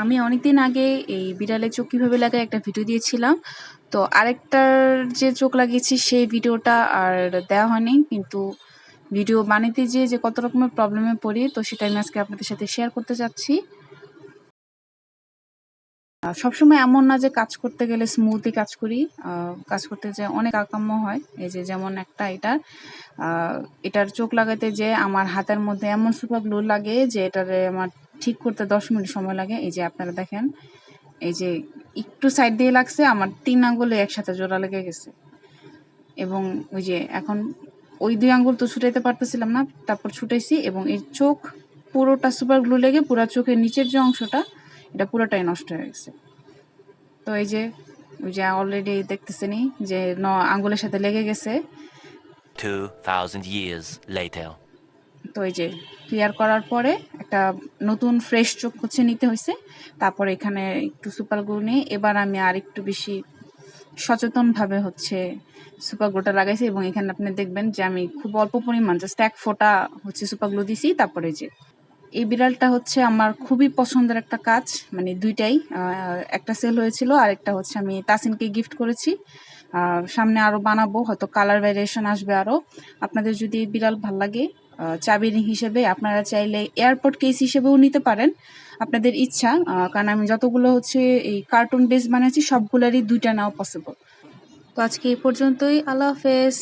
আমি অনেকদিন আগে এই বিড়ালের চোখ কীভাবে লাগায় একটা ভিডিও দিয়েছিলাম। তো আরেকটার যে চোখ লাগিয়েছি সেই ভিডিওটা আর দেওয়া হয়নি, কিন্তু ভিডিও বানাতে যেয়ে যে কত রকমের প্রবলেমে পড়ি, তো সেটা আমি আজকে আপনাদের সাথে শেয়ার করতে চাচ্ছি সবসময় এমন না যে কাজ করতে গেলে স্মুথলি কাজ করি। কাজ করতে যে অনেক আকাম্য হয়। এই যে যেমন একটা এটা এটার চোখ লাগাতে যে আমার হাতের মধ্যে এমন সুপার গ্লু লাগে যে এটারে আমার ঠিক করতে দশ মিনিট সময় লাগে। এই যে আপনারা দেখেন এই যে একটু সাইড দিয়ে লাগছে আমার তিন আঙ্গুলে একসাথে জোড়া লেগে গেছে। এবং ওই যে এখন ওই দুই আঙ্গুল তো ছুটাইতে পারতেছিলাম না তারপর ছুটাইছি এবং এর চোখ পুরোটা সুপার গ্লু লেগে পুরো চোখের নিচের যে অংশটা এটা পুরোটাই নষ্ট হয়ে গেছে। তো এই যে ওই যে অলরেডি দেখতেছেনই যে ন আঙ্গুলের সাথে লেগে গেছে। 2,000 years later. তো এই যে ক্লিয়ার করার পরে একটা নতুন ফ্রেশ চোখ হচ্ছে নিতে হয়েছে তারপরে এখানে একটু সুপার গ্লু নিয়ে এবার আমি আর একটু বেশি সচেতনভাবে হচ্ছে সুপার গ্লুটা লাগাইছি এবং এখানে আপনি দেখবেন যে আমি খুব অল্প পরিমাণ জাস্ট এক ফোটা হচ্ছে সুপার গ্লু দিছি। তারপরে যে এই বিড়ালটা হচ্ছে আমার খুবই পছন্দের একটা কাজ মানে দুইটাই একটা সেল হয়েছিল আর একটা হচ্ছে আমি তাসিনকে গিফট করেছি। সামনে আরও বানাবো, হয়তো কালার ভ্যারিয়েশন আসবে আরও আপনাদের যদি বিড়াল ভালো লাগে আহ, চাবি ring হিসেবে আপনারা চাইলে এয়ারপোর্ট কেস হিসেবেও নিতে পারেন। আপনাদের ইচ্ছা কারণ আমি যতগুলো হচ্ছে এই কার্টুন বেস বানাচ্ছি সবগুলোরই দুইটা নাও পসিবল তো আজকে এই পর্যন্তই। আল্লাহ হাফেজ।